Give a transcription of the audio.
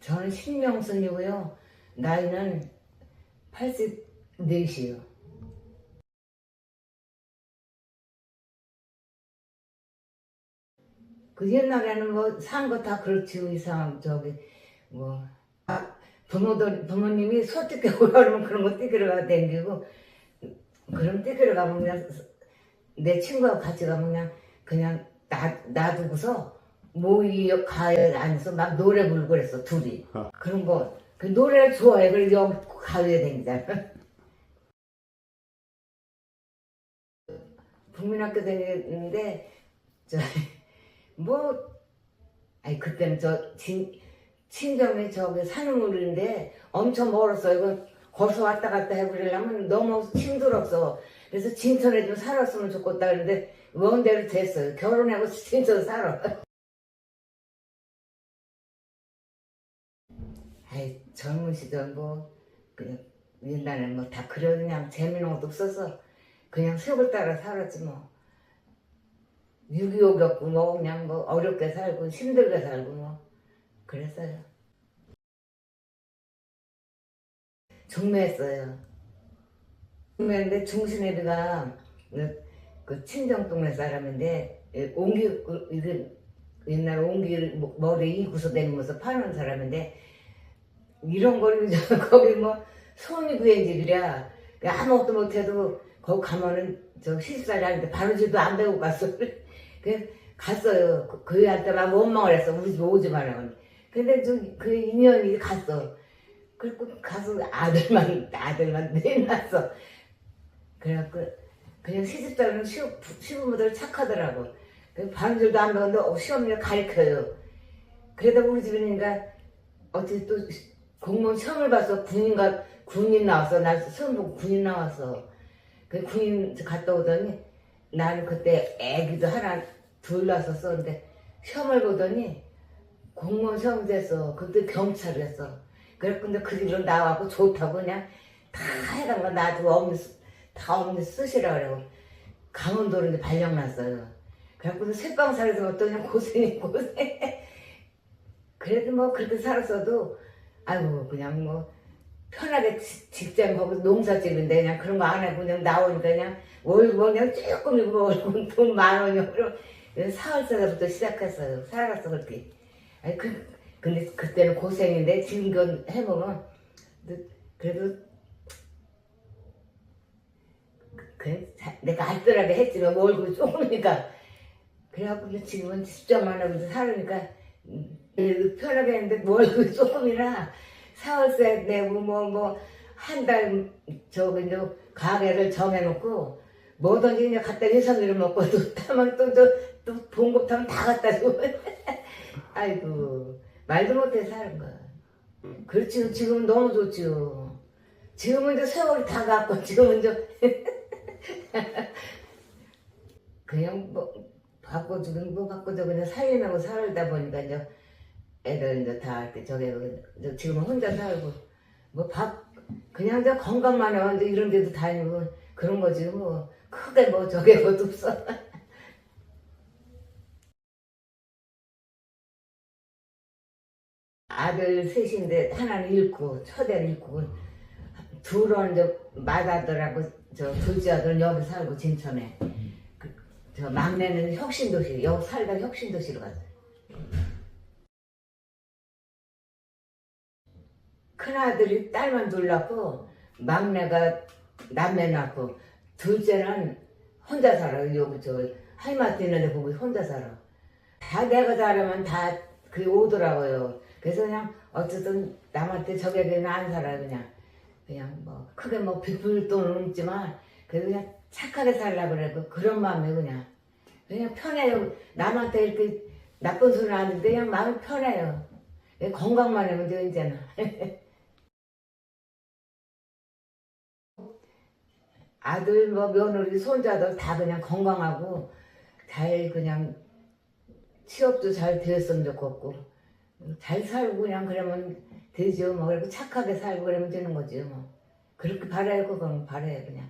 저는 신명순이고요. 나이는 84이요. 그 옛날에는 뭐 산 거 다 그렇지요 이상 저기 뭐 아, 부모들 부모님이 소띠게 오라면 그런 거 띠기러 가 댕기고 그럼 띠기러 가면 내 친구하고 같이 가면 그냥 그냥 놔 놔두고서 모이 가에 앉아서 막 노래 부르고 그랬어 둘이. 그런 거. 그 노래를 좋아해. 그래서 여기 가요에 댕기잖아 국민학교 다녔는데 저뭐 아니 그때는 저 진, 친정이 저기 산후물인데 엄청 멀었어 이거 거기서 왔다 갔다 해보려면 너무 힘들었어. 그래서 진천에 좀 살았으면 좋겠다 그랬는데 먼 데로 됐어요. 결혼하고 진천 살아 아이 젊은 시절 뭐 그냥 옛날에 뭐 다 그래 그냥 재미는 것도 없어서 그냥 세월 따라 살았지 뭐 6.25 겪고 뭐 그냥 뭐 어렵게 살고 힘들게 살고 뭐 그랬어요. 중매했어요. 중매인데 중신애비가 그, 그 친정 동네 사람인데 예, 옹기 그, 이게 옛날 옹기 머리 이구서 내면서 파는 사람인데 이런 걸 이제 거기 뭐 손이 구해지리라 아무것도 못해도 거기 가면은 저 시집살이 하는데 바로지도 안 배우고 갔어. 그 갔어요. 그- 그 애한테 막 원망을 했어. 우리 집 오지 말라고. 근데 저그 인연이 갔어. 그리고 가서 아들만 아들만 내놨어. 그래갖고 그냥 시집살이는 시부, 시부모들 착하더라고. 그 바른줄도 안 배웠는데 어, 시험을 가르쳐요. 그러다 우리 집이니까 어떻게 또 공무원 시험을 봐서 군인가 군인 나왔어. 나 시험 보고 군인 나왔어. 그 군인 갔다 오더니 나는 그때 애기도 하나 둘 낳았었는데 시험을 보더니 공무원 시험 돼서 그때 경찰을 했어. 그래 근데 그 집으로 나와고 좋다고 그냥 다 해달라 놔두고 없는 쓰- 다 없는 쓰시라 그래고 강원도로 이제 발령 났어요. 그래갖고 새빵 살에서 또 그냥 고생이 고생. 그래도 뭐 그렇게 살았어도 아이고 그냥 뭐 편하게 지- 직장 거기 농사집인데 그냥 그런 거 안 하고 그냥 나오니까 그냥 월급 그냥 조금 이고 월급 돈만 원이요. 사월세부터 시작했어요. 살아갔어 그렇게. 아니 그 근데 그때는 고생인데 지금 그 해보면 그- 그래도 그래 자- 내가 알뜰하게 했지만 뭐 월급이 조금이니까 그래갖고 지금은 집장만 하고 이제 살으니까 음, 편하게 했는데 뭐 월급이 조금이라 사월세 내고 뭐 뭐 한 달 저기 이제 가게를 정해놓고 뭐든지 그냥 갖다 예산으로 먹고 또 타면 또또 봉급 타면 다 갖다 주고. 아이고 말도 못해 사는 거야 그렇지 지금은 너무 좋지요. 지금은 이제 세월이 다 갔고 지금은 이제 그냥 뭐 바꿔주긴 뭐 바꿔줘. 그냥 살림하고 살다 보니까 이제 애들 이제 다 이렇게 저기 이제 지금은 혼자 살고 뭐 밥 그냥 저 건강만 하면 이제 이런 데도 다니고 그런 거지 뭐. 크게 뭐 저게 것도 없어. 아들 셋인데 하나는 잃고 첫애는 잃고 둘은 이제 맏아들하고 저 둘째 아들은 여기 살고 진천에. 그, 저 막내는 혁신도시 여기 살다 혁신도시로 갔어 큰아들이 딸만 둘 낳고 막내가 남매 낳고 둘째는 혼자 살아. 여기 저 할머니 있는데 거기 혼자 살아. 다 내가 잘하면 다그 오더라고요. 그래서 그냥 어쨌든 남한테 저격에는 안 살아 그냥. 그냥 뭐 크게 뭐 비풀 돈은 없지만 그래도 그냥 착하게 살라 그래 그 그런 마음에 그냥. 그냥 편해요. 남한테 이렇게 나쁜 소리 안 하는데 그냥 마음이 편해요. 건강만 하면 돼 이제는 아들 뭐 며느리 손자들 다 그냥 건강하고 잘 그냥 취업도 잘 되었으면 좋겠고 잘 살고 그냥 그러면 되죠. 뭐 그리고 착하게 살고 그러면 되는 거지 뭐. 그렇게 바라요 그건. 바라요 그냥